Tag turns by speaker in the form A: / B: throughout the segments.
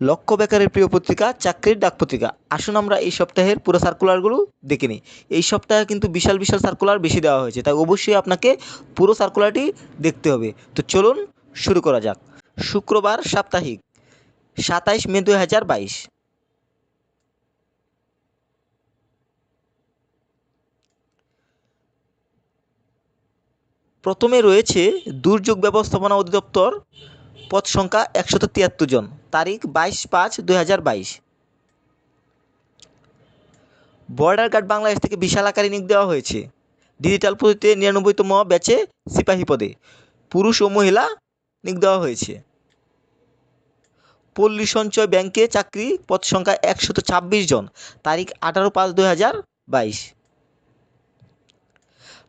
A: লক্ষ্য বেকারের প্রিয় পত্রিকা, চাকরির ডাক পত্রিকা। আসুন আমরা এই সপ্তাহের পুরো সার্কুলারগুলো দেখে নিই। এই সপ্তাহে কিন্তু বিশাল বিশাল সার্কুলার বেশি দেওয়া হয়েছে, তাই অবশ্যই আপনাকে পুরো সার্কুলারটি দেখতে হবে। তো চলুন শুরু করা যাক। শুক্রবার সাপ্তাহিক, সাতাইশ মে দু হাজার বাইশ। প্রথমে রয়েছে দুর্যোগ ব্যবস্থাপনা অধিদপ্তর পদ সংখ্যা একশত তিয়াত্তর জন। তারিখ বাইশ পাঁচ দুই বর্ডার গার্ড বাংলাদেশ থেকে বিশাল আকারে নিয়োগ দেওয়া হয়েছে। ডিজিটাল পদ্ধতিতে নিরানব্বইতম ব্যাচে সিপাহী পদে পুরুষ ও মহিলা নিয়োগ দেওয়া হয়েছে। পল্লী সঞ্চয় ব্যাংকে চাকরি পদ সংখ্যা একশত ছাব্বিশ জন। তারিখ আঠারো পাঁচ দুই হাজার বাইশ।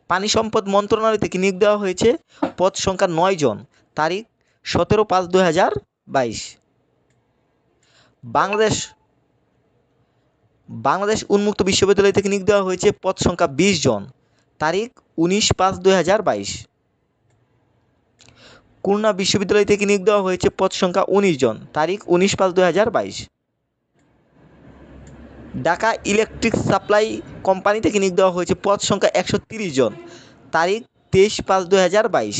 A: পানি সম্পদ মন্ত্রণালয় থেকে নিয়োগ দেওয়া হয়েছে পদ সংখ্যা নয় জন। তারিখ সতেরো পাঁচ দু হাজার বাইশ। বাংলাদেশ বাংলাদেশ উন্মুক্ত বিশ্ববিদ্যালয় থেকে নিয়োগ দেওয়া হয়েছে পদ সংখ্যা বিশ জন। তারিখ উনিশ পাঁচ দুই হাজার বাইশ। খুলনা বিশ্ববিদ্যালয় থেকে নিয়োগ দেওয়া হয়েছে পদ সংখ্যা উনিশ জন। তারিখ উনিশ পাঁচ দুই হাজার বাইশ। ঢাকা ইলেকট্রিক সাপ্লাই কোম্পানি থেকে নিয়োগ দেওয়া হয়েছে পদ সংখ্যা একশো তিরিশ জন। তারিখ তেইশ পাঁচ দুই হাজার বাইশ।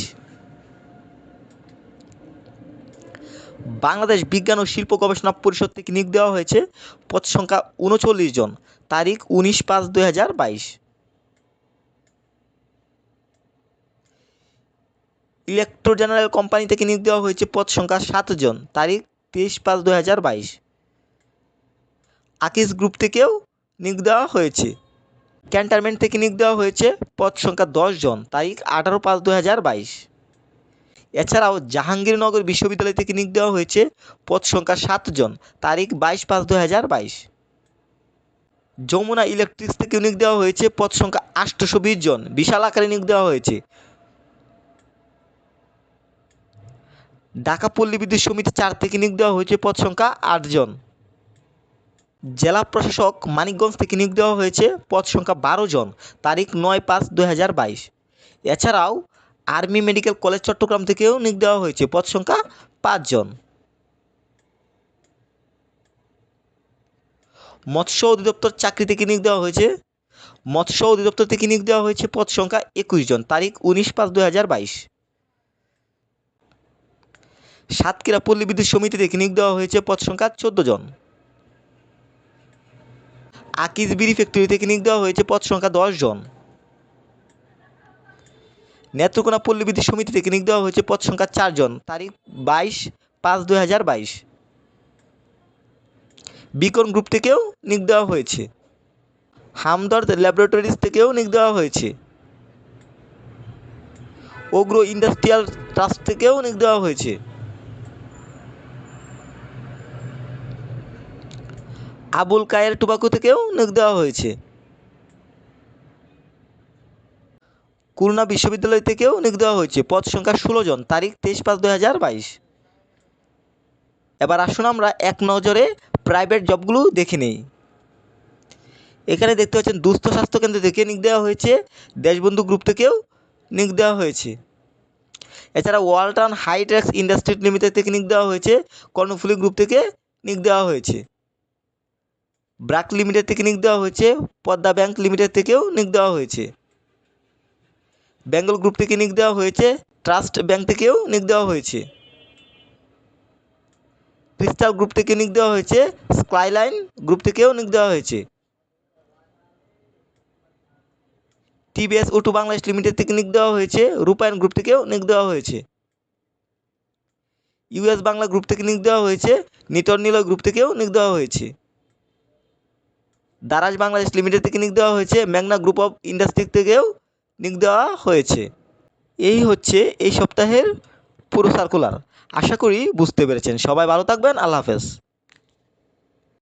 A: বাংলাদেশ বিজ্ঞান ও শিল্প গবেষণা পরিষদ থেকে নিয়োগ দেওয়া হয়েছে পদ সংখ্যা উনচল্লিশ জন। তারিখ উনিশ পাঁচ দুই হাজার বাইশ। ইলেকট্রো জেনারেল কোম্পানি থেকে নিয়োগ দেওয়া হয়েছে পদ সংখ্যা সাত জন। তারিখ তেইশ পাঁচ দুই হাজার বাইশ। আকিস গ্রুপ থেকেও নিয়োগ দেওয়া হয়েছে। ক্যান্টারমেন্ট থেকে নিয়োগ দেওয়া হয়েছে পদ সংখ্যা দশ জন। তারিখ আঠারো পাঁচ দু হাজার বাইশ। এছাড়াও জাহাঙ্গীরনগর বিশ্ববিদ্যালয় থেকে নিয়োগ দেওয়া হয়েছে পদ সংখ্যা সাত জন, তারিখ বাইশ পাঁচ দু হাজার বাইশ। যমুনা ইলেকট্রিক্স থেকে নিয়োগ দেওয়া হয়েছে পদ সংখ্যা আটশোশো বিশ জন, বিশাল আকারে নিয়োগ দেওয়া হয়েছে। ঢাকা পল্লী বিদ্যুৎ সমিতি চার থেকে নিয়োগ দেওয়া হয়েছে পদ সংখ্যা আটজন জেলা প্রশাসক মানিকগঞ্জ থেকে নিয়োগ দেওয়া হয়েছে পদ সংখ্যা বারো জন, তারিখ নয় পাঁচ দু হাজার বাইশ। এছাড়াও আর্মি মেডিকেল কলেজ চট্টগ্রাম থেকেও নিয়োগ দেওয়া হয়েছে। পদ সংখ্যা পাঁচজন মৎস্য অধিদপ্তর চাকরি থেকে নিয়োগ দেওয়া হয়েছে। মৎস্য অধিদপ্তর থেকে নিয়োগ দেওয়া হয়েছে পদ সংখ্যা একুশ জন। তারিখ উনিশ পাঁচ দুই হাজার বাইশ। সাতক্ষীরা পল্লী বিদ্যুৎ সমিতি থেকে নিয়োগ দেওয়া হয়েছে পদ সংখ্যা চোদ্দ জন। আকিজ বিড়ি ফ্যাক্টরি থেকে নিয়োগ দেওয়া হয়েছে পদ সংখ্যা দশ জন। নেত্রকোনা পল্লী সমিতি থেকে নিয়োগ দেওয়া হয়েছে পদ সংখ্যা চারজন। তারিখ বাইশ পাঁচ দুই হাজার বাইশ। বিকন গ্রুপ থেকেও নিয়োগ দেওয়া হয়েছে। হামদর্দ ল্যাবরেটরিজ থেকেও নিয়োগ দেওয়া হয়েছে। ওগ্রো ইন্ডাস্ট্রিয়াল ট্রাস্ট থেকেও নিয়োগ দেওয়া হয়েছে। আবুল কায়ের টোবাকো থেকেও নিয়োগ দেওয়া হয়েছে। খুলনা বিশ্ববিদ্যালয় থেকেও নিয়োগ দেওয়া হয়েছে। পদ সংখ্যা ষোলো জন, তারিখ তেইশ পাঁচ দু হাজার বাইশ। এবার আসুন আমরা এক নজরে প্রাইভেট জবগুলো দেখে নেই। এখানে দেখতে পাচ্ছেন, দুস্থ স্বাস্থ্যকেন্দ্র থেকে নিয়োগ দেওয়া হয়েছে। দেশবন্ধু গ্রুপ থেকেও নিয়োগ দেওয়া হয়েছে। এছাড়া ওয়ালটন হাইট্রেক্স ইন্ডাস্ট্রি লিমিটেড থেকে নিয়োগ দেওয়া হয়েছে। কর্ণফুলি গ্রুপ থেকে নিয়োগ দেওয়া হয়েছে। ব্রাক লিমিটেড থেকে নিয়োগ দেওয়া হয়েছে। পদ্মা ব্যাংক লিমিটেড থেকেও নিয়োগ দেওয়া হয়েছে। বেঙ্গল গ্রুপ থেকে নিক দেওয়া হয়েছে ট্রাস্ট ব্যাংক থেকেও নিক দেওয়া হয়েছে। ক্রিস্টাল গ্রুপ থেকে নিক দেওয়া হয়েছে স্কাইলাইন গ্রুপ থেকেও নিয়োগ দেওয়া হয়েছে। টিবিএস ওটু বাংলাদেশ লিমিটেড থেকে নিক দেওয়া হয়েছে রূপায়ণ গ্রুপ থেকেও নিয়োগ দেওয়া হয়েছে। ইউএস বাংলা গ্রুপ থেকে নিক দেওয়া হয়েছে নিটর নিলয় গ্রুপ থেকেও নিয়োগ দেওয়া হয়েছে। দারাজ বাংলাদেশ লিমিটেড থেকে নিক দেওয়া হয়েছে ম্যাগনা গ্রুপ অফ ইন্ডাস্ট্রি থেকেও নিয়োগ দেওয়া হয়েছে। এই হচ্ছে এই সপ্তাহের পুরো সার্কুলার আশা করি বুঝতে পেরেছেন। সবাই ভালো থাকবেন। আল্লাহ হাফেজ।